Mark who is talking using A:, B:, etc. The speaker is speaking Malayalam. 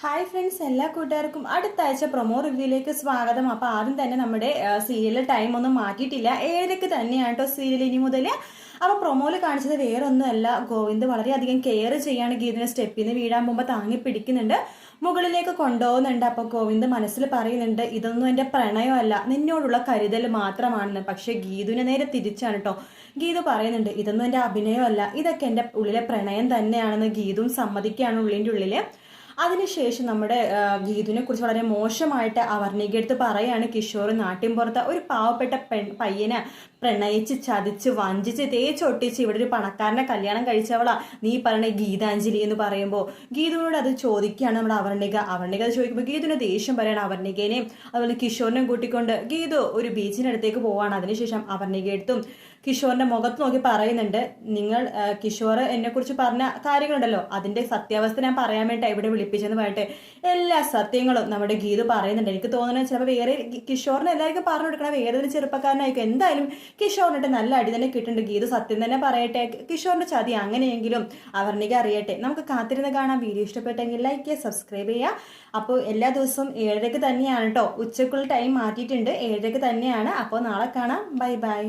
A: ഹായ് ഫ്രണ്ട്സ് എല്ലാ കൂട്ടുകാർക്കും അടുത്ത ആഴ്ച പ്രൊമോ റിവ്യൂയിലേക്ക് സ്വാഗതം. അപ്പോൾ ആദ്യം തന്നെ നമ്മുടെ സീരിയലിൽ ടൈം ഒന്നും മാറ്റിയിട്ടില്ല. ഏതൊക്കെ തന്നെയാണ് കേട്ടോ സീരിയൽ ഇനി മുതൽ അപ്പോൾ പ്രൊമോയിൽ കാണിച്ചത് വേറെ ഒന്നുമല്ല ഗോവിന്ദ് വളരെയധികം കെയർ ചെയ്യാണ്. ഗീതിനെ സ്റ്റെപ്പിൽ നിന്ന് വീഴാൻ പോകുമ്പോൾ താങ്ങി പിടിക്കുന്നുണ്ട്. മുകളിലേക്ക് കൊണ്ടുപോകുന്നുണ്ട്. അപ്പോൾ ഗോവിന്ദ് മനസ്സിൽ പറയുന്നുണ്ട് ഇതൊന്നും എന്റെ പ്രണയമല്ല. നിന്നോടുള്ള കരുതൽ മാത്രമാണെന്ന്. പക്ഷേ ഗീതുവിനെ നേരെ തിരിച്ചാണ് കേട്ടോ ഗീതു പറയുന്നുണ്ട് ഇതൊന്നും എന്റെ അഭിനയമല്ല. ഇതൊക്കെ എന്റെ ഉള്ളിലെ പ്രണയം തന്നെയാണെന്ന് ഗീതും സമ്മതിക്കുകയാണ് ഉള്ളിന്റെ ഉള്ളിൽ അതിനുശേഷം നമ്മുടെ ഗീതുവിനെ കുറിച്ച് വളരെ മോശമായിട്ട് അവർണിക എടുത്ത് പറയാണ് കിഷോർ. നാട്ടിൻപുറത്ത് ഒരു പാവപ്പെട്ട പെൺ പയ്യനെ പ്രണയിച്ച് ചതിച്ച് വഞ്ചിച്ച് തേച്ചൊട്ടിച്ച് ഇവിടെ ഒരു പണക്കാരനെ കല്യാണം കഴിച്ചവളാ. നീ പറയണ ഗീതാഞ്ജലി എന്ന് പറയുമ്പോൾ ഗീതുവിനോട് അത് ചോദിക്കുകയാണ് നമ്മുടെ അവർണിക. അവർണിക അത് ചോദിക്കുമ്പോൾ ഗീതുവിന് ദേഷ്യം പറയണം അവർണികേനെയും അതുപോലെ കിഷോറിനെയും കൂട്ടിക്കൊണ്ട് ഗീതു ഒരു ബീച്ചിനടുത്തേക്ക് പോവാണ്. അതിനുശേഷം അവർണിക എടുത്തും കിഷോറിന്റെ മുഖത്ത് നോക്കി പറയുന്നുണ്ട് നിങ്ങൾ കിഷോർ എന്നെ കുറിച്ച് പറഞ്ഞ കാര്യങ്ങളുണ്ടല്ലോ. അതിന്റെ സത്യാവസ്ഥ ഞാൻ പറയാൻ വേണ്ടി ഇവിടെ വിളിപ്പിച്ചെന്ന് പറഞ്ഞിട്ട് എല്ലാ സത്യങ്ങളും നമ്മുടെ ഗീതു പറയുന്നുണ്ട്. എനിക്ക് തോന്നുന്നത് ചിലപ്പോൾ വേറെ കിഷോറിനെ കിഷോറിന് എല്ലാവർക്കും പറഞ്ഞു കൊടുക്കണം. വേറെ ഒരു ചെറുപ്പക്കാരനായിരിക്കും. എന്തായാലും കിഷോറിനിട്ട് നല്ല അടി തന്നെ കിട്ടുന്നുണ്ട്. ഗീതു സത്യം തന്നെ പറയട്ടെ. കിഷോറിന്റെ ചതി അങ്ങനെയെങ്കിലും അവർണിക അറിയട്ടെ. നമുക്ക് കാത്തിരുന്ന് കാണാം. വീഡിയോ ഇഷ്ടപ്പെട്ടെങ്കിൽ ലൈക്ക് ചെയ്യുക സബ്സ്ക്രൈബ് ചെയ്യുക. അപ്പോൾ എല്ലാ ദിവസവും ഏഴരക്ക് തന്നെയാണ് കേട്ടോ ഉച്ചക്കുള്ള ടൈം മാറ്റിയിട്ടുണ്ട്. ഏഴരക്ക് തന്നെയാണ്. അപ്പോൾ നാളെ കാണാം. Bye bye